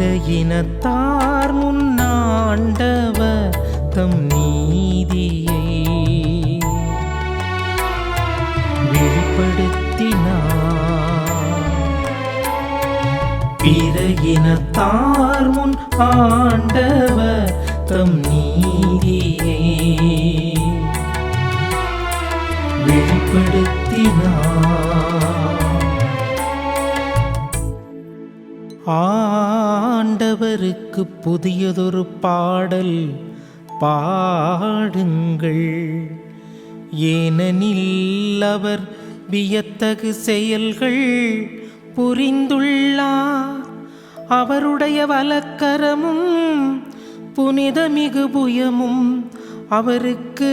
இனத்தார் முன்னாண்டவர் தம் நீதியை வெளிப்படுத்தினார். பிற இனத்தார் முன் ஆண்டவர் தம் நீதியை வெளிப்படுத்தினார். ஆ ஆண்டவருக்கு புதியதொரு பாடல் பாடுங்கள். ஏனெனில் அவர் வியத்தகு செயல்கள் புரிந்துள்ளார். அவருடைய வலக்கரமும் புனிதமிகு புயமும் அவருக்கு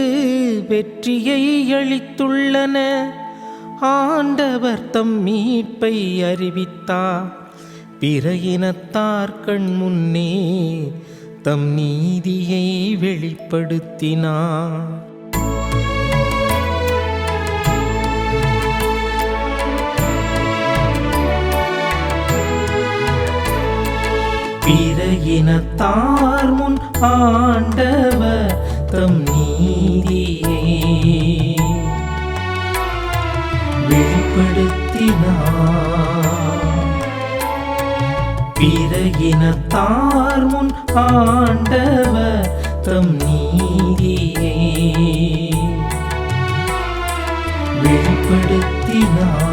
வெற்றியை அளித்துள்ளன. ஆண்டவர் தம் மீட்பை அறிவித்தார். பிற இனத்தார் கண் முன்னே தம் நீதியை வெளிப்படுத்தினார். பிற இனத்தார் முன் ஆண்டவர் தம் நீதியை வெளிப்படுத்தினார். பிற இனத்தார் முன் ஆண்டவர் தம் நீதியே. வெளிப்படுத்தினார்.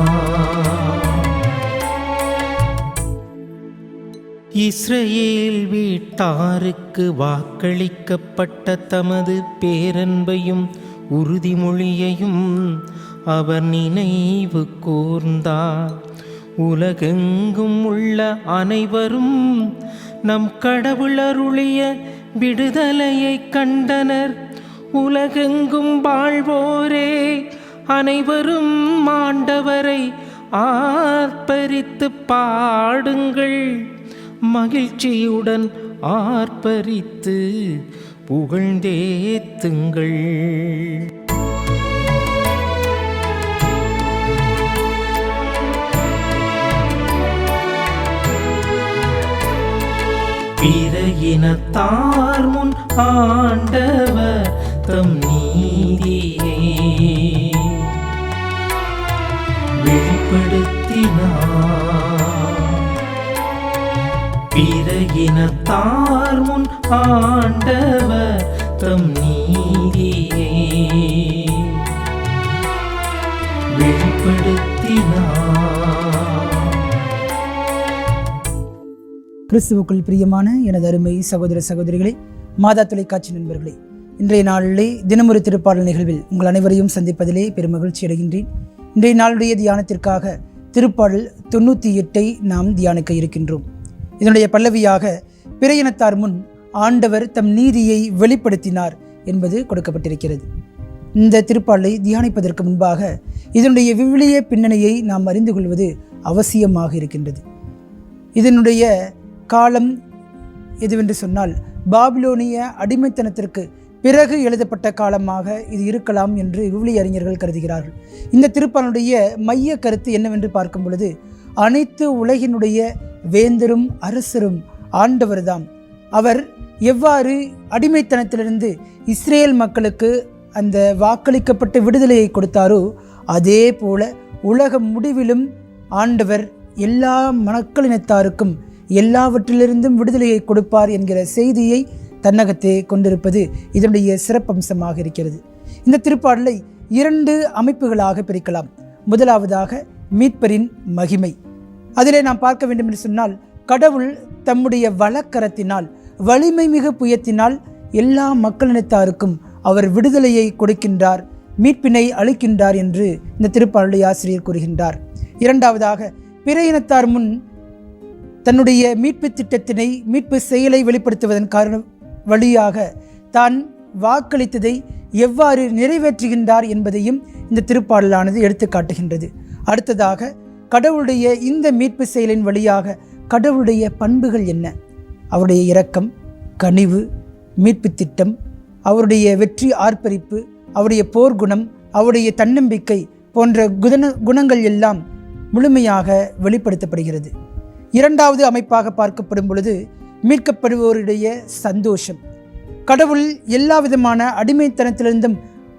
வீட்டாருக்கு வாக்களிக்கப்பட்ட தமது பேரன்பையும் உறுதிமொழியையும் அவர் நினைவு கூர்ந்தார். உலகெங்கும் உள்ள அனைவரும் நம் கடவுளருளிய விடுதலையை கண்டனர். உலகெங்கும் வாழ்வோரே அனைவரும் ஆண்டவரை ஆர்ப்பரித்து பாடுங்கள். மகிழ்ச்சியுடன் ஆர்ப்பரித்து புகழ்ந்தேத்துங்கள். பிற இனத்தார் முன் ஆண்டவர் தம் நீதியே வெளிப்படுத்தினார். பிற இனத்தார் முன் ஆண்டவர் தம் நீதியே வெளிப்படுத்தினார். கிறிஸ்துவுக்குள் பிரியமான எனது அருமை சகோதர சகோதரிகளே மாதா தொலைக்காட்சி நண்பர்களே இன்றைய நாளிலே தினமொரு திருப்பாடல் நிகழ்வில் உங்கள் அனைவரையும் சந்திப்பதிலே பெருமகிழ்ச்சி அடைகின்றேன். இன்றைய நாளுடைய தியானத்திற்காக திருப்பாடல் தொண்ணூற்றி எட்டை நாம் தியானிக்க இருக்கின்றோம். இதனுடைய பல்லவியாக பிற இனத்தார் முன் ஆண்டவர் தம் நீதியை வெளிப்படுத்தினார் என்பது கொடுக்கப்பட்டிருக்கிறது. இந்த திருப்பாடலை தியானிப்பதற்கு முன்பாக இதனுடைய விவிலிய பின்னணியை நாம் அறிந்து கொள்வது அவசியமாக இருக்கின்றது. இதனுடைய காலம் எதுவென்று சொன்னால் பாபிலோனிய அடிமைத்தனத்திற்கு பிறகு எழுதப்பட்ட காலமாக இது இருக்கலாம் என்று விவிலிய அறிஞர்கள் கருதுகிறார்கள். இந்த திருப்பனுடைய மைய கருத்து என்னவென்று பார்க்கும் பொழுது அனைத்து உலகினுடைய வேந்தரும் அரசரும் ஆண்டவர்தாம். அவர் எவ்வாறு அடிமைத்தனத்திலிருந்து இஸ்ரேல் மக்களுக்கு அந்த வாக்களிக்கப்பட்ட விடுதலையை கொடுத்தாரோ அதே போல உலக முடிவிலும் ஆண்டவர் எல்லா மக்களினத்தாருக்கும் எல்லாவற்றிலிருந்தும் விடுதலையை கொடுப்பார் என்கிற செய்தியை தன்னகத்தே கொண்டிருப்பது இதனுடைய சிறப்பம்சமாக இருக்கிறது. இந்த திருப்பாடலை இரண்டு அமைப்புகளாக பிரிக்கலாம். முதலாவதாக மீட்பரின் மகிமை. அதிலே நாம் பார்க்க வேண்டும் என்று சொன்னால் கடவுள் தம்முடைய வழக்கரத்தினால் வலிமை மிகு புயத்தினால் எல்லா மக்களினத்தாருக்கும் அவர் விடுதலையை கொடுக்கின்றார் மீட்பினை அளிக்கின்றார் என்று இந்த திருப்பாடலை ஆசிரியர் கூறுகின்றார். இரண்டாவதாக பிற இனத்தார் முன் தன்னுடைய மீட்பு திட்டத்தினை மீட்பு செயலை வெளிப்படுத்துவதன் காரணம் வழியாக தான் வாக்களித்ததை எவ்வாறு நிறைவேற்றுகின்றார் என்பதையும் இந்த திருப்பாடலானது எடுத்து காட்டுகின்றது அடுத்ததாக கடவுளுடைய இந்த மீட்பு செயலின் வழியாக கடவுளுடைய பண்புகள் என்ன? அவருடைய இரக்கம் கனிவு மீட்பு திட்டம் அவருடைய வெற்றி ஆர்ப்பரிப்பு அவருடைய போர்க்குணம் அவருடைய தன்னம்பிக்கை போன்ற குண குணங்கள் எல்லாம் முழுமையாக வெளிப்படுத்தப்படுகிறது. இரண்டாவது அமைப்பாக பார்க்கப்படும் பொழுது மீட்கப்படுவோருடைய சந்தோஷம். கடவுள் எல்லா விதமான அடிமைத்தனத்திலிருந்தும்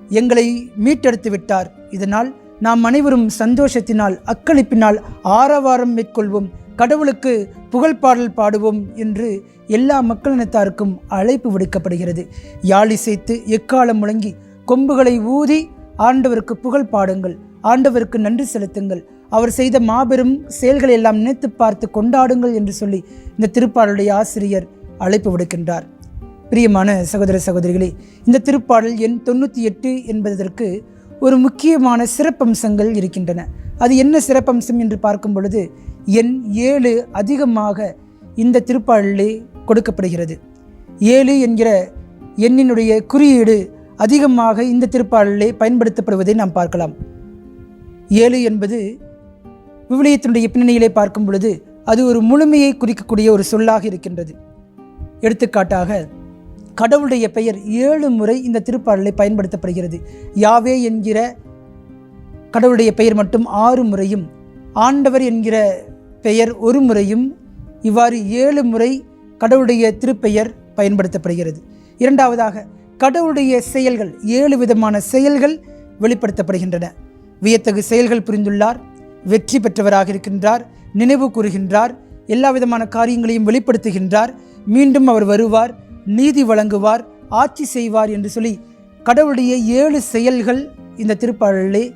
எங்களை மீட்டெடுத்து விட்டார். இதனால் நாம் அனைவரும் சந்தோஷத்தினால் அக்களிப்பினால் ஆரவாரம் மேற்கொள்வோம். கடவுளுக்கு புகழ் பாடல் பாடுவோம் என்று எல்லா மக்களினத்தாருக்கும் அழைப்பு விடுக்கப்படுகிறது. யாழிசைத்து எக்காலம் முழங்கி கொம்புகளை ஊதி ஆண்டவருக்கு புகழ் பாடுங்கள். ஆண்டவருக்கு நன்றி செலுத்துங்கள். அவர் செய்த மாபெரும் செயல்களை எல்லாம் நினைத்து பார்த்து கொண்டாடுங்கள் என்று சொல்லி இந்த திருப்பாடலுடைய ஆசிரியர் அழைப்பு விடுக்கின்றார். பிரியமான சகோதர சகோதரிகளே இந்த திருப்பாடல் எண் தொண்ணூற்றி எட்டு என்பதற்கு ஒரு முக்கியமான சிறப்பம்சங்கள் இருக்கின்றன. அது என்ன சிறப்பம்சம் என்று பார்க்கும் பொழுது எண் ஏழு அதிகமாக இந்த திருப்பாடலே கொடுக்கப்படுகிறது. ஏழு என்கிற எண்ணினுடைய குறியீடு அதிகமாக இந்த திருப்பாடலே பயன்படுத்தப்படுவதை நாம் பார்க்கலாம். ஏழு என்பது விவிலியத்தினுடைய பின்னணியிலே பார்க்கும் பொழுது அது ஒரு முழுமையை குறிக்கக்கூடிய ஒரு சொல்லாக இருக்கின்றது. எடுத்துக்காட்டாக கடவுளுடைய பெயர் ஏழு முறை இந்த திருப்பாடலை பயன்படுத்தப்படுகிறது. யாவே என்கிற கடவுளுடைய பெயர் மட்டும் ஆறு முறையும் ஆண்டவர் என்கிற பெயர் ஒரு முறையும் இவ்வாறு ஏழு முறை கடவுளுடைய திருப்பெயர் பயன்படுத்தப்படுகிறது. இரண்டாவதாக கடவுளுடைய செயல்கள் ஏழு விதமான செயல்கள் வெளிப்படுத்தப்படுகின்றன. வியத்தகு செயல்கள் புரிந்துள்ளார் வெற்றி பெற்றவராக இருக்கின்றார் நினைவு கூறுகின்றார் எல்லா விதமான காரியங்களையும் வெளிப்படுத்துகின்றார் மீண்டும் அவர் வருவார் நீதி வழங்குவார் ஆட்சி செய்வார் என்று சொல்லி கடவுளுடைய ஏழு செயல்கள் இந்த திருப்பாடலிலே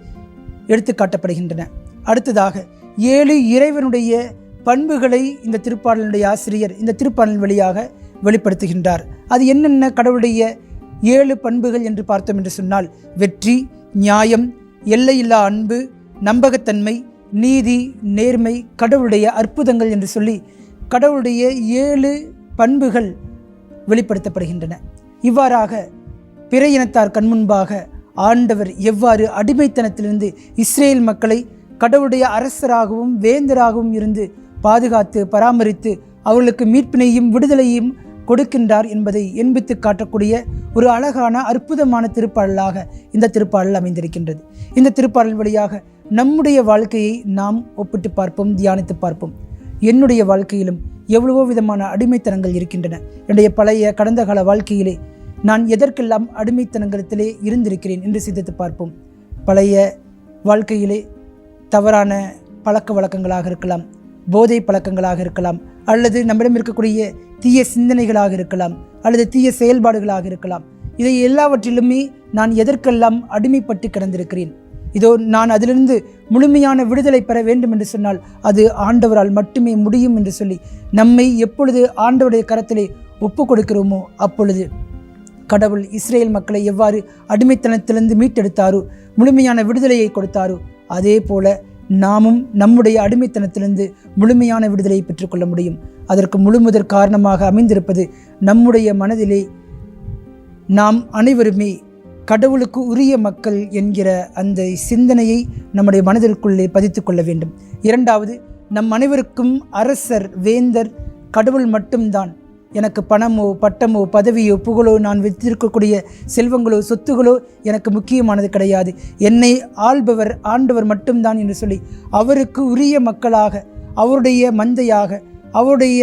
எடுத்து காட்டப்படுகின்றன அடுத்ததாக ஏழு இறைவனுடைய பண்புகளை இந்த திருப்பாடலுடைய ஆசிரியர் இந்த திருப்பாடல் வழியாக வெளிப்படுத்துகின்றார். அது என்னென்ன கடவுளுடைய ஏழு பண்புகள் என்று பார்த்தோம் என்று சொன்னால் வெற்றி நியாயம் எல்லையில்லா அன்பு நம்பகத்தன்மை நீதி நேர்மை கடவுளுடைய அற்புதங்கள் என்று சொல்லி கடவுளுடைய ஏழு பண்புகள் வெளிப்படுத்தப்படுகின்றன. இவ்வாறாக பிற இனத்தார் கண்முன்பாக ஆண்டவர் எவ்வாறு அடிமைத்தனத்திலிருந்து இஸ்ரேல் மக்களை கடவுளுடைய அரசராகவும் வேந்தராகவும் இருந்து பாதுகாத்து பராமரித்து அவர்களுக்கு மீட்பினையும் விடுதலையும் கொடுக்கின்றார் என்பதை எண்பித்து காட்டக்கூடிய ஒரு அழகான அற்புதமான திருப்பாடலாக இந்த திருப்பாடல் அமைந்திருக்கின்றது. இந்த திருப்பாடல் வழியாக நம்முடைய வாழ்க்கையை நாம் ஒப்பிட்டு பார்ப்போம் தியானித்து பார்ப்போம். என்னுடைய வாழ்க்கையிலும் எவ்வளவோ விதமான அடிமைத்தனங்கள் இருக்கின்றன. என்னுடைய பழைய கடந்த கால வாழ்க்கையிலே நான் எதற்கெல்லாம் அடிமைத்தனங்களத்திலே இருந்திருக்கிறேன் என்று சிந்தித்து பார்ப்போம். பழைய வாழ்க்கையிலே தவறான பழக்க வழக்கங்களாக இருக்கலாம் போதை பழக்கங்களாக இருக்கலாம் அல்லது நம்மிடம் இருக்கக்கூடிய தீய சிந்தனைகளாக இருக்கலாம் அல்லது தீய செயல்பாடுகளாக இருக்கலாம். இதை எல்லாவற்றிலுமே நான் எதற்கெல்லாம் அடிமைப்பட்டு கிடந்திருக்கிறேன்? இதோ நான் அதிலிருந்து முழுமையான விடுதலை பெற வேண்டும் என்று சொன்னால் அது ஆண்டவரால் மட்டுமே முடியும் என்று சொல்லி நம்மை எப்பொழுது ஆண்டவருடைய கரத்திலே ஒப்பு கொடுக்கிறோமோ அப்பொழுது கடவுள் இஸ்ரேல் மக்களை எவ்வாறு அடிமைத்தனத்திலிருந்து மீட்டெடுத்தாரோ முழுமையான விடுதலையை கொடுத்தாரோ அதே போல நாமும் நம்முடைய அடிமைத்தனத்திலிருந்து முழுமையான விடுதலையை பெற்றுக்கொள்ள முடியும். அதற்கு முழுமுதற் காரணமாக அமைந்திருப்பது நம்முடைய மனதிலே நாம் அனைவருமே கடவுளுக்கு உரிய மக்கள் என்கிற அந்த சிந்தனையை நம்முடைய மனதிற்குள்ளே பதித்து கொள்ள வேண்டும். இரண்டாவது நம் அனைவருக்கும் அரசர் வேந்தர் கடவுள் மட்டும்தான். எனக்கு பணமோ பட்டமோ பதவியோ புகழோ நான் வைத்திருக்கக்கூடிய செல்வங்களோ சொத்துகளோ எனக்கு முக்கியமானது கிடையாது. என்னை ஆள்பவர் ஆண்டவர் மட்டும்தான் என்று சொல்லி அவருக்கு உரிய மக்களாக அவருடைய மந்தையாக அவருடைய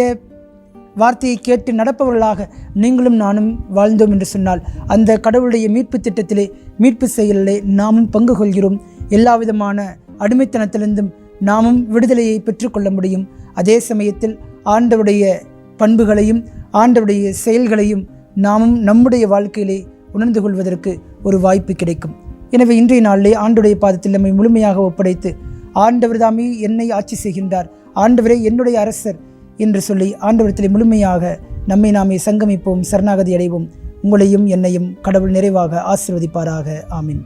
வார்த்தையை கேட்டு நடப்பவர்களாக நீங்களும் நானும் வாழ்ந்தோம் என்று சொன்னால் அந்த கடவுளுடைய மீட்பு திட்டத்திலே மீட்பு செயலிலே நாமும் பங்கு கொள்கிறோம். எல்லா விதமான அடிமைத்தனத்திலிருந்தும் நாமும் விடுதலையை பெற்றுக்கொள்ள முடியும். அதே சமயத்தில் ஆண்டவுடைய பண்புகளையும் ஆண்டவுடைய செயல்களையும் நாமும் நம்முடைய வாழ்க்கையிலே உணர்ந்து கொள்வதற்கு ஒரு வாய்ப்பு கிடைக்கும். எனவே இன்றைய நாளிலே ஆண்டுடைய பாதத்தில் நம்மை முழுமையாக ஒப்படைத்து ஆண்டவர் தாமே என்னை ஆட்சி செய்கின்றார். ஆண்டவரே என்னுடைய அரசர் என்று சொல்லி ஆண்டவரத்திலே முழுமையாக நம்மை நாமே சங்கமிப்போம் சரணாகதி அடைவோம். உங்களையும் என்னையும் கடவுள் நிறைவாக ஆசிர்வதிப்பாராக. ஆமீன்.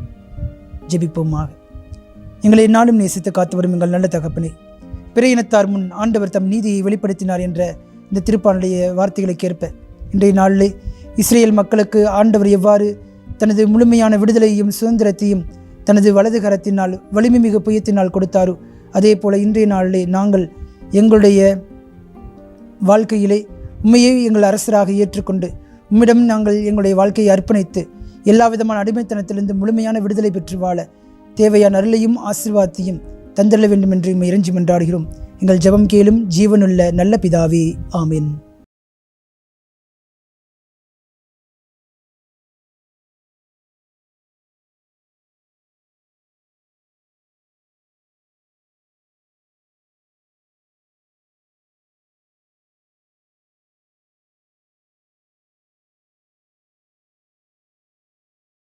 ஜெபிப்போமாக. எங்களை நாளும் நேசித்து காத்து வரும் எங்கள் நல்ல தகப்பனே பிற இனத்தார் முன் ஆண்டவர் தம் நீதியை வெளிப்படுத்தினார் என்ற இந்த திருப்பானுடைய வார்த்தைகளுக்கு ஏற்ப இன்றைய நாளிலே இஸ்ரேல் மக்களுக்கு ஆண்டவர் எவ்வாறு தனது முழுமையான விடுதலையையும் சுதந்திரத்தையும் தனது வலது கரத்தினால் வலிமை மிகு புயத்தினால் கொடுத்தாரோ அதே போல இன்றைய நாளிலே நாங்கள் எங்களுடைய வாழ்க்கையிலே உண்மையை எங்கள் அரசராக ஏற்றுக்கொண்டு உம்மிடம் நாங்கள் எங்களுடைய வாழ்க்கையை அர்ப்பணித்து எல்லா விதமான அடிமைத்தனத்திலிருந்து முழுமையான விடுதலை பெற்று வாழ தேவையான அருளையும் ஆசிர்வாதத்தையும் தந்தள்ள வேண்டும் என்று இறைஞ்சி மன்றாடுகிறோம் எங்கள் ஜெபம் கேளும் ஜீவனுள்ள நல்ல பிதாவே. ஆமீன்.